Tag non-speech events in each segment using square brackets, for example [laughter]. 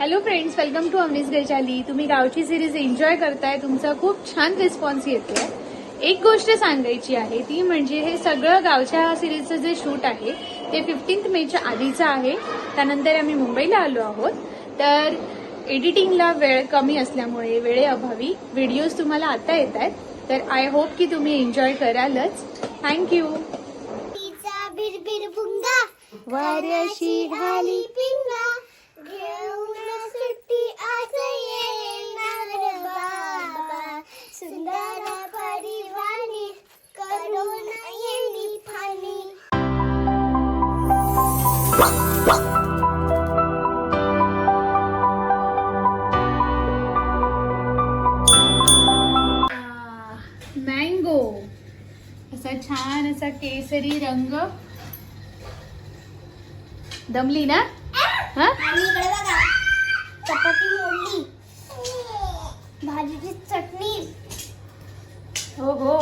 Hello friends welcome to अमनीस गैशाली तुम्ही गावची सिरीज एन्जॉय करताय. तुमचा खूप छान रिस्पॉन्स येतोय. एक गोष्ट सांगायची आहे ती म्हणजे हे सगळं गावच्या सिरीजचं जे शूट आहे ते फिफ्टीन्थ मेच्या आधीचं आहे. त्यानंतर आम्ही मुंबईला आलो आहोत. तर एडिटिंगला वेळ कमी असल्यामुळे वेळेअभावी व्हिडिओज तुम्हाला आता येत आहेत. तर आय होप की तुम्ही एन्जॉय करालच. थँक्यू वाऱ्याशी ढाली पिंगा. घेऊन सुट्टी आज येणार बाबा. सुंदर परिवाणी करून येणी फानी मँगो. असा छान असा केसरी रंग. दमली ना हा आणि इकडे बघा चपाती मोडली भाजीची चटणी हो हो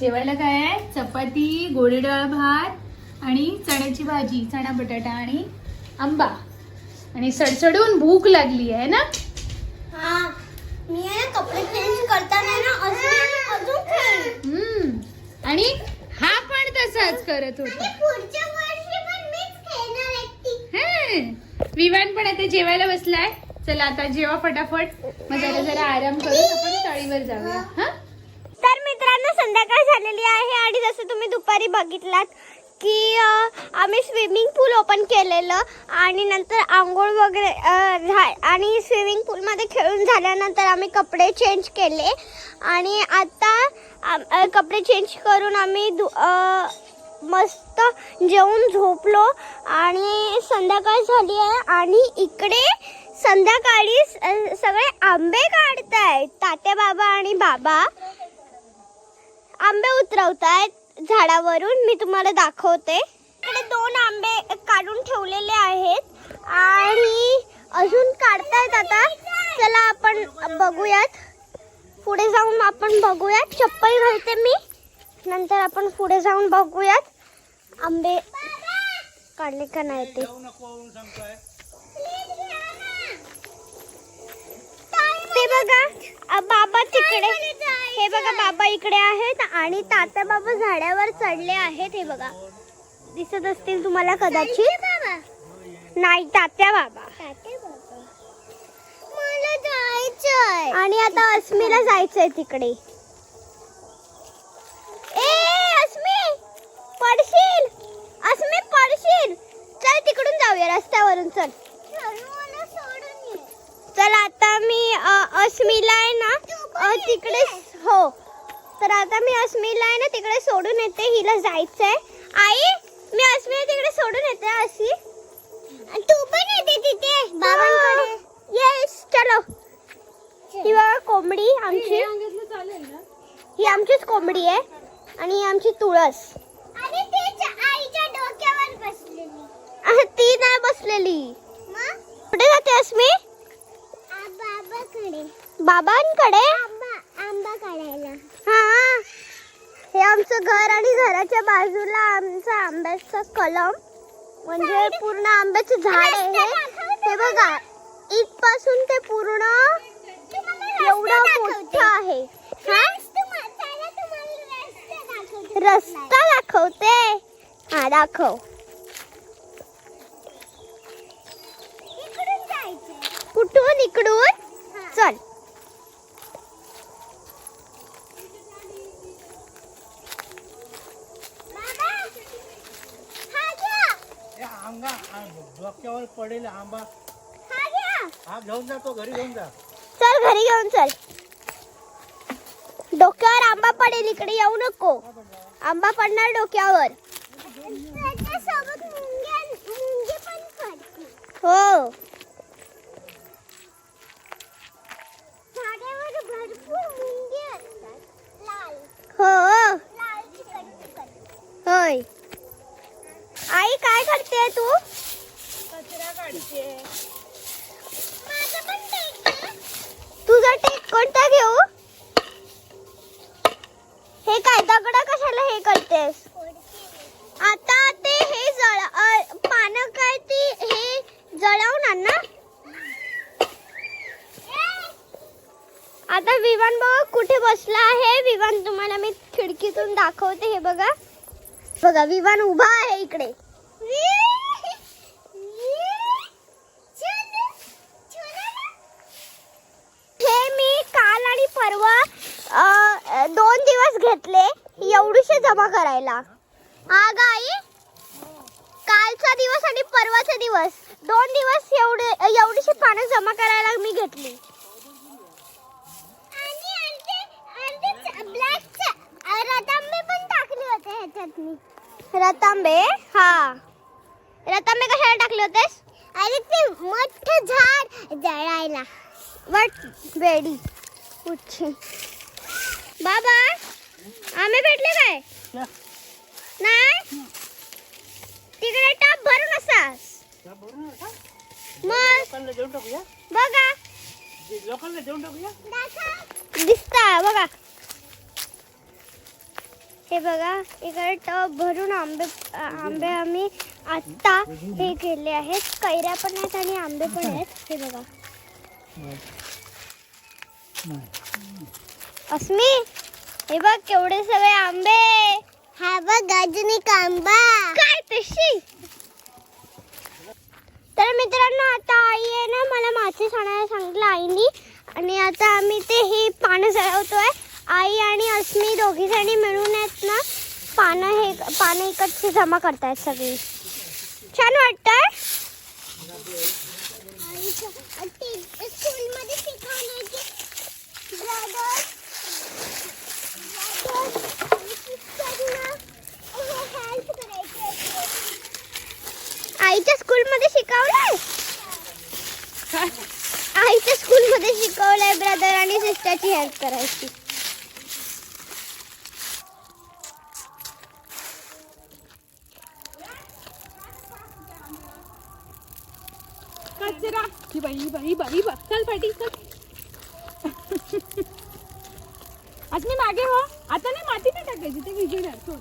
जेवायला काय आहे? चपाती गोडी डाळ भात आणि चण्याची भाजी चणा बटाटा आणि आंबा. आणि सडसडून भूक लागली आहे ना? हा. मी आहे ना कपडे चेंज करताना ना अजून अजून खेळ हम्म. आणि हा पण तसाच करत होता. पुढच्या वर्षी पण मीच खेळणार एकटी. हं. विवान पण आता जेवायला बसलाय. चला आता जेवा फटाफट. मग जरा जरा आराम करून आपण तळीवर जाऊया. हा? संध्याकाळ झालेली आहे आणि जसं तुम्ही दुपारी बघितलात की आम्ही स्विमिंग पूल ओपन केलेलं आणि नंतर आंघोळ वगैरे झा- आणि स्विमिंग पूलमध्ये खेळून झाल्यानंतर आम्ही कपडे चेंज केले आणि आता कपडे चेंज करून आम्ही दु- मस्त जेवून झोपलो आणि संध्याकाळ झाली आहे आणि इकडे संध्याकाळी स- सगळे आंबे काढतायत तात्या बाबा आणि बाबा. आंबे उतरवतायत झाडावरून. मी तुम्हाला दाखवते. इकडे दोन आंबे काढून ठेवलेले आहेत. आणि अजून काढतायत आता. चला आपण बघूयात. पुढे जाऊन आपण बघूयात. चप्पल घालते मी. नंतर आपण पुढे जाऊन बघूयात. आंबे काढले का नाही ते. ते तिकडे. हे बघा बाबा इकडे आहेत आणि तात्या बाबा झाडावर चढले आहेत हे बघा. दिसत असतील तुम्हाला कदाचित. नाही तात्या बाबा मला जायचंय. आणि आता अस्मीला जायचंय तिकडे. ए अस्मी! पडशील! अस्मी पडशील! चल तिकडून जाऊया रस्त्यावरून चल. चल आता मी अस्मीला आहे ना तिकडे हो. तर आता मी अस्मीला आहे ना तिकडे सोडून येते. हिला जायचंय. आई मी अस्मीला तिकडे सोडून येते अशी. तू पण येते तिथे बाबांकडे. येस चलो. ही बघा कोंबडी आमची. ही आमचीच कोंबडी आहे. आणि ही आमची तुळस. आणि ती आईच्या डोक्यावर बसलेली. ती नाही बसलेली. कुठे जाते अस्मी बाबाकडे. बाबांकडे? आंबा काढायला. हा. हे आमचं घर आणि घराच्या बाजूला आमचं आंब्याचं कलम. म्हणजे पूर्ण आंब्याचं झाड आहे हे. बघा इथपासून ते पूर्ण एवढं मोठं आहे? रस्ता दाखवते हा दाखव. कुठून इकडून? चल. आंबा डोक्यावर पडेल आंबा. हा घेऊन जा तो घरी घेऊन जा. चल घरी घेऊन चल. डोक्यावर आंबा पडेल इकडे येऊ नको. आंबा पडणार डोक्यावर. हो. हो होय. आई काय करते तू? कचरा काढते. तुझा टेक कोणता घेऊ? हे काय दगड कशाला हे करतेस? आता ते हे जळ पानं काय ती हे जळवणार ना? आता विमान बघा कुठे बसला आहे. विमान तुम्हाला मी खिडकीतून दाखवते. हे बघा. बघा विमान उभा आहे इकडे. हे मी काल आणि परवा दोन दिवस घेतले एवढीशे जमा करायला. हा गाई कालचा दिवस आणि परवाचा दिवस. दोन दिवस एवढे एवढीशी पानं जमा करायला मी घेतली. होते ह्याच्यात रतांबे हा। रतांबे कशाला टाकले होतेस? अरे ते मोठं झाड। जळायला वट बेडी। उच्छी बाबा आंबे भेटले काय नाही तिकडे टप भरून असास। मग? लोकांना देऊन टाकूया? बघा. जे लोकांना देऊन टाकूया? दिसता बघा. हे बघा इकडे टब भरून आंबे आंबे आम्ही आत्ता हे केले आहेत. कैऱ्या पण आहेत आणि आंबे पण आहेत. हे बघा. अस्मी हे बघ केवढे सगळे आंबे. हा बघ गाजनी आंबा. काय तशी तर मित्रांनो आता आई आहे ना मला मासे आणायला सांगितलं आईनी. आणि आता आम्ही ते ही पानं जळवतोय आई आणि अस्मी दोघी जणी मिळून आहेत ना पानं हे पानं इकडची जमा करतायत सगळी. छान वाटतंय? ब्रदर आईच्या स्कूलमध्ये शिकवलंय? आईच्या स्कूलमध्ये शिकवलंय ब्रदर आणि सिस्टरची हेल्प करायची कचरा बाई ही बाई ही बघ चल पाठी चल. आज मी मागे हो. आता नाही माती नाही टाकायची ते विजय सोड.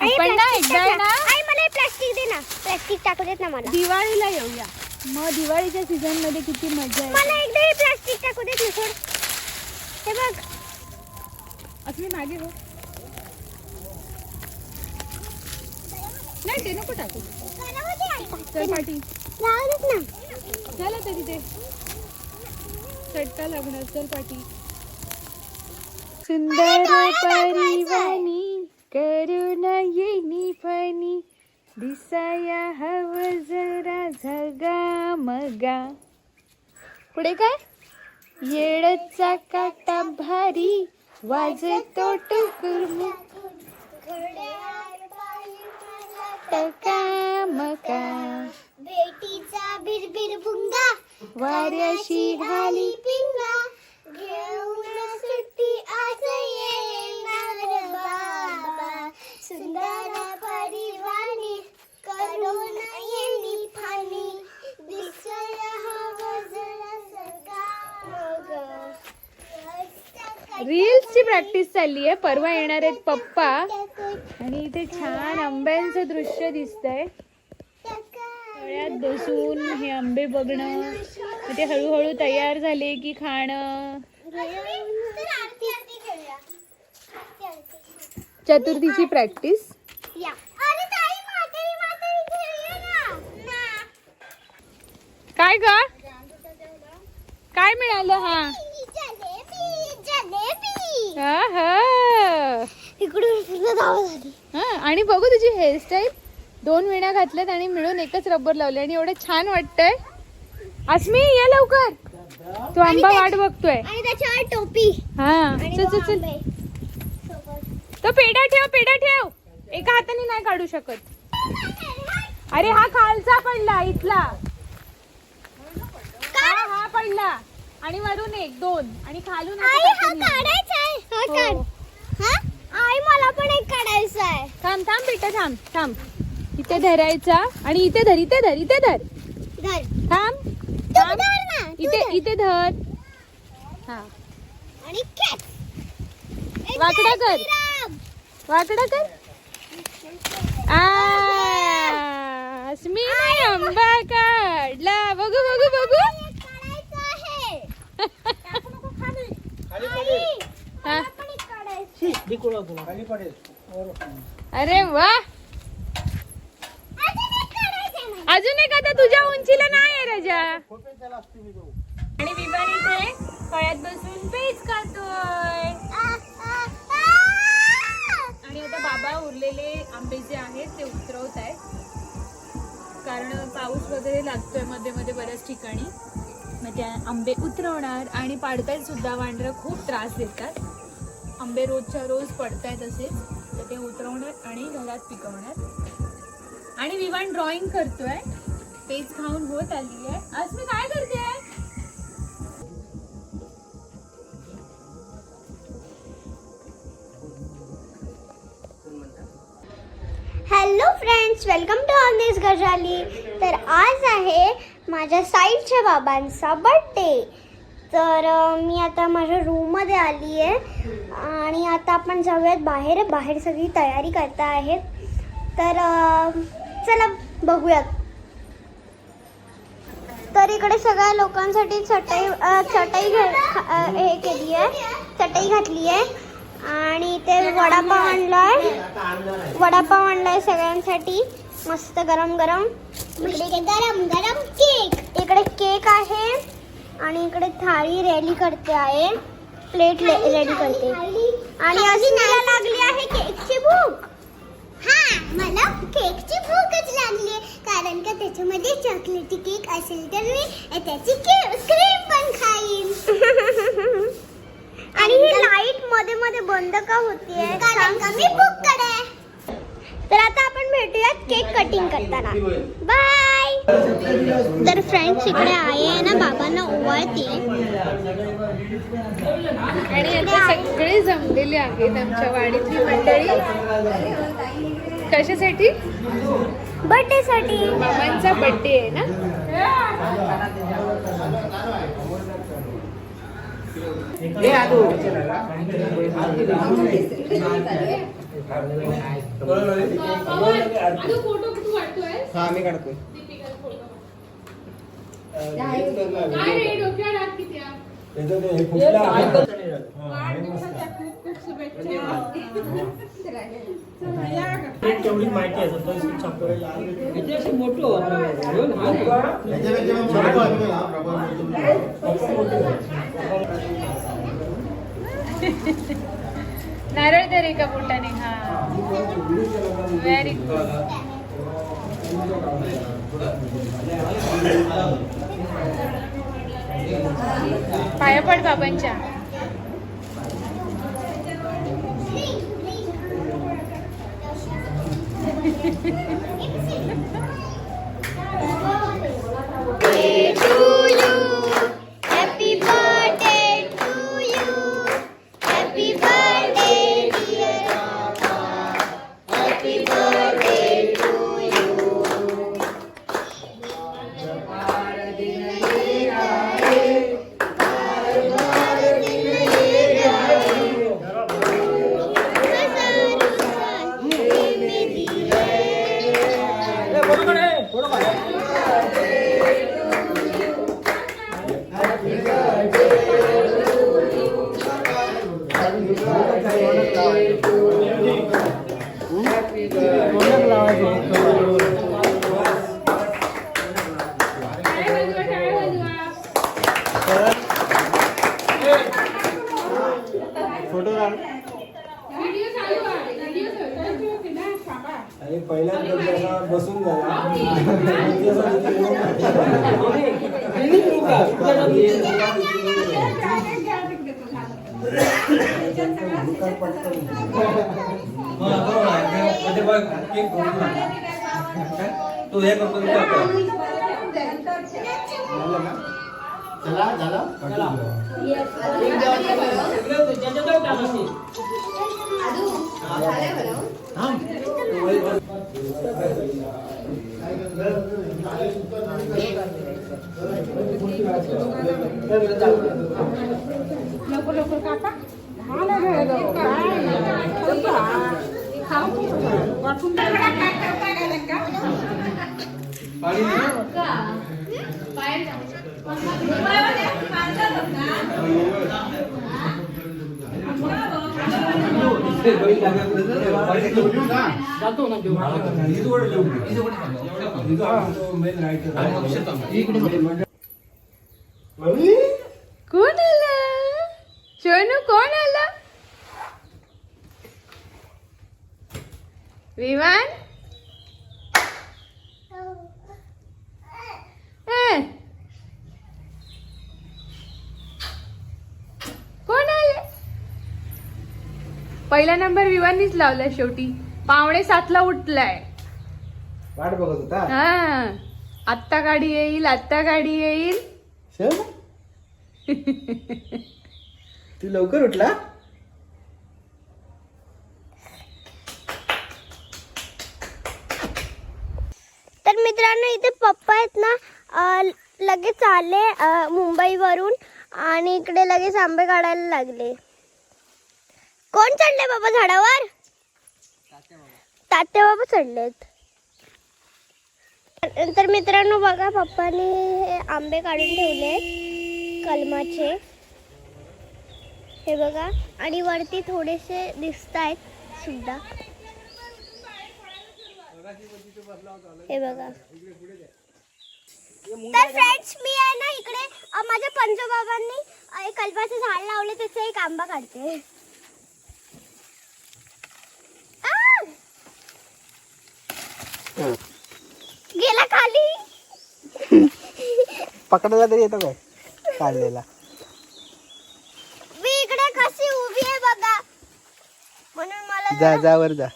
आई, आपण ना plastic एकदा आहे टाक ना. ना. आई मला प्लास्टिक दे ना. प्लास्टिक टाकू देत ना मला. दिवाळीला येऊया. मग दिवाळीच्या सीझनमध्ये किती मजा आहे मला एकदा हे प्लास्टिक टाकू देत ना सोड. हे बघ. आज मी मागे हो. नाही ते नको टाकू. चल पाठी चला तरी ते चटका लागणार. चल पाठी सुंदर परिवानी करुण येणी फणी. दिसाया हव जरा झगा मगा. पुढे काय? येळचा काटा भारी. वाजतो टका मका बेटीचा बिरबिर भुंगा. वाऱ्याशी ढाली पिंगा. घेऊन सुट्टी आज येणार बाबा. सुंदर परिवाणी करून येणी फानी दिसायला हवं जरा रील्सची प्रॅक्टिस चालली आहे परवा येणार आहेत पप्पा. आणि इथे छान आंब्यांचं दृश्य दिसतंय. तळ्यात बसून हे आंबे बघणं. ते हळूहळू तयार झाले की खाणं. चतुर्थीची प्रॅक्टिस. काय ग? काय मिळालं हा? जलेबी जलेबी. आहा. इकडून पूर्ण धाव झाली हा आणि बघू तुझी हेअरस्टाईल दोन वेण्या घातल्यात आणि मिळून एकच रबर लावले आणि एवढं छान वाटतंय. अस्मी ये लवकर. तो आंबा वाट बघतोय. आणि त्याच्यावर टोपी. हा आणि चल चल चल. तो पेढा ठेव पेढा ठेव. एका हाताने नाही काढू शकत. अरे हा खालचा पडला इथला. हा हा पडला. आणि वरून एक दोन. आणि खालून हा. काढायचा आहे. हा आहे थांब थांब बेटा थांब थांब. इथे धरायचा आणि इथे धर इथे धर इथे धर. थांब थांब. इथे इथे धर. वाकडा कर. वाकडा कर. आ मी आंबा काढला बघू बघू बघू. [laughs] खाली पडेल. अरे वा. अजून एखादा आता तुझ्या उंचीला नाही आहे राजा. मी आणि विमान इथे फळ्यात बसून पेज करतोय आणि आता बाबा उरलेले आंबे जे आहेत ते उतरवत आहेत. कारण पाऊस वगैरे लागतोयमध्ये मध्ये बऱ्याच ठिकाणी. मग त्या आंबे उतरवणार आणि पाडतायत सुद्धा वांढरं खूप त्रास देतात. आंबे रोजच्या रोज पडतायत असेच. ते उतरवणार आणि घरात पिकवणार. आणि विवान ड्रॉइंग करतोय. पेज खाऊन होत आली आहे आज मी काय करते? हॅलो फ्रेंड्स वेलकम टू ऑनेस गजाली तर आज आहे माझ्या साईडच्या बाबांचा बड्डे तर मी आता माझ्या रूममध्ये आली आहे आणि आता आपण जाऊयात बाहेर. बाहेर सगळी तयारी करता आहेत. तर चला बघूयात. तर इकडे सगळ्या लोकांसाठी चटई चटई हे केली आहे. चटई घातली आहे. आणि ते वडापाव आणलाय. वडापाव आणलाय सगळ्यांसाठी. मस्त गरम गरम. गरम गरम केक. इकडे केक आहे. आणि इकडे थाळी रॅली करते आहे. प्लेट रेडी करते. आणि अस्मिला लागली आहे केकची भूक हा मला केकची भूकच लागली कारण का त्याच्यामध्ये चॉकलेटी केक असेल तर मी त्याची क्रीम पण खाईन. [laughs] आणि ही लाइटमध्ये मध्ये बंद का होतीये? कारण का मी बुककडे तर आता आपण भेटूयात केक कटिंग करताना. बाय तर फ्रेंड्स इकडे आई आहे ना बाबांना ओवाळते आणि आता सगळे जमलेले आहेत आमच्या वाडीतली मंडळी. कशासाठी? बर्थडे साठी मामांचा बर्थडे आहे ना? हा मी काढतोय. तेवढी माहिती आहे सत्तावीस नारळ तरी एका बोटाने हा. व्हेरी गुड पाया पड बाबांच्या. [laughs] फोटो काढ. आणि पहिल्यांदा बसून [laughs] [laughs] तू हे करतो. चला झाला पाणी कोण आलं सोनू कोण आलं विमान हं. कोण आले? पहिला नंबर विवाननीच लावलाय शेवटी. पावणे सातला उठलाय. वाट बघत होता? हा. आत्ता गाडी येईल आत्ता गाडी येईल. [laughs] तू लवकर उठला तर मित्रांनो इथे पप्पा आहेत ना अं, लगेच आले मुंबईवरून आणि इकडे लगेच आंबे काढायला लागले. कोण चढले बाबा झाडावर? तात्या बाबा चढलेत. नंतर मित्रांनो बघा पप्पाने हे आंबे काढून ठेवले कलमाचे. हे बघा आणि वरती थोडेसे दिसत आहेत सुद्धा. हे बघा. तर फ्रेंड्स मी आहे ना इकडे अ, माझ्या पंजोबाबांनी एक कल्पाचं झाड लावले त्याचा एक आंबा काढते. आ! गेला खाली. पकडायला तरी येतो काय? काढलेला. मी इकडे कशी उभी आहे बघा. म्हणून मला जा जा वर जा.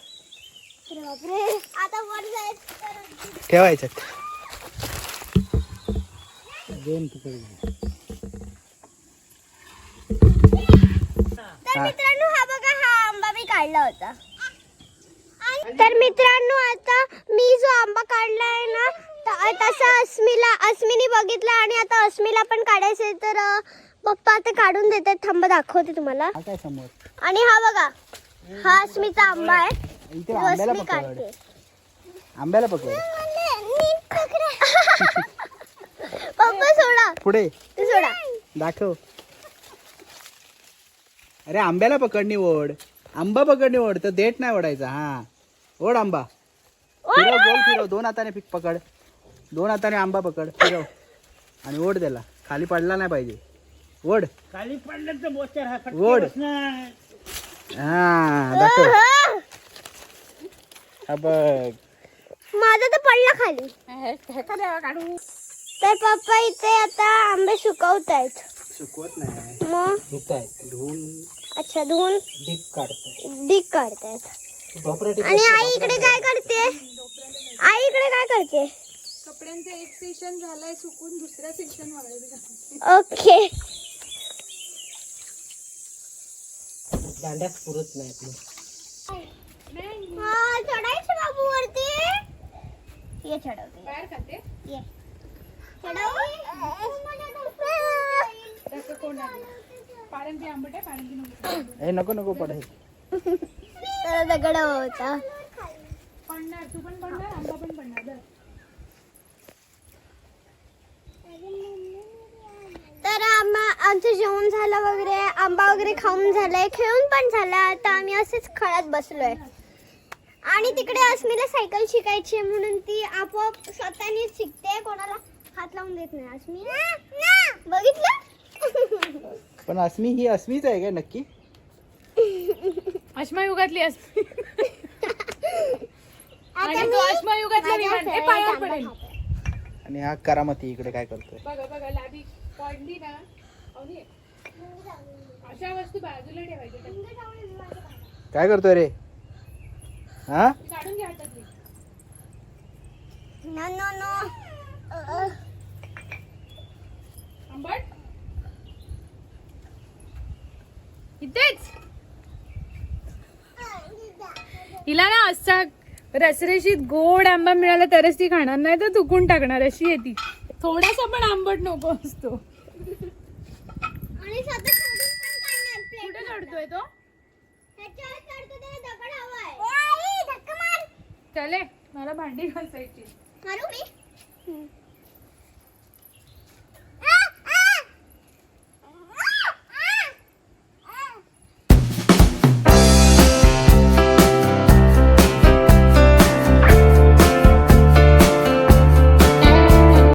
जरा- बापरे. आता वर जायचं ठेवायचं दोन तुकडे तर मित्रांनो हा बघा हा आंबा मी काढला होता. तर मित्रांनो आता मी जो आंबा काढलाय ना त- तसा अस्मीला अस्मीने बघितला आणि आता अस्मीला पण काढायचंय तर पप्पा आता काढून देतात. थांबा दाखवते तुम्हाला. आणि हा बघा हा अस्मीचा आंबा आहे. आंब्याला अस्मी पकड. काढते. आंब्याला पकड. [laughs] पप्पा सोडा. पुढे. तू सोडा. दाखव. अरे आंब्याला पकडणी ओढ. आंबा पकडणी ओढ तर देठ नाही ओढायचा हा. ओढ आंबा. फिरव गोल फिरव. दोन हाताने पिक पकड. दोन हाताने आंबा पकड फिरव. आणि ओढ त्याला. खाली पडला नाही पाहिजे. ओढ. खाली पडलं तर हा ओढ. हा दाखव. हा बघ. माझा तर पडला खाली. तर पप्पा इथे आता आंबे सुकवत आहेत सुकवत नाही. मग? धुवून अच्छा धुवून डीप काढताय डिक काढतायत. आणि आई इकडे काय करते? आई इकडे काय करते? कपड्यांचं एक सेशन झालंय सुकून दुसऱ्या सेशन वाढायचं ओके. दांड्यात पुरत नाही आपलं. हा चढायचं बाबू वरती. ये चढवते बाहेर खाते? ये. हे नको नको पडाय तर दगड होता. पडणार तू पण पडणार आंबा पण पडणार धर. तर आम्हा आमचं जेवण झालं वगैरे आंबा वगैरे खाऊन झालंय खेळून पण झालं. आता आम्ही असेच खेळत बसलोय. आणि तिकडे अस्मीला सायकल शिकायची म्हणून ती आपोआप स्वतःने शिकते कोणाला. हात लावून देत नाही अस्मी बघितलं? पण अस्मी ही अस्मीच आहे काय नक्की? अश्मा युगातली असते आता आणि तो विमान ए, पायावर पडेल. हा करामती इकडे काय करतोय? बघा बघा लादी पडली ना. अवनी, अशा वस्तू बाजूला ठेवायच्या. काय करतोय रे? हा? काढून घ्या हातातली No, no, no. आंबट इथेच हिला ना असा रसरशीत गोड आंबा मिळाला तरच ती खाणार नाही तर तुकून टाकणार अशी आहे ती थोडासा पण आंबट नको असतो कुठे. चढतोय तो. चले मला भांडी घासायची मारू मी? हम्म.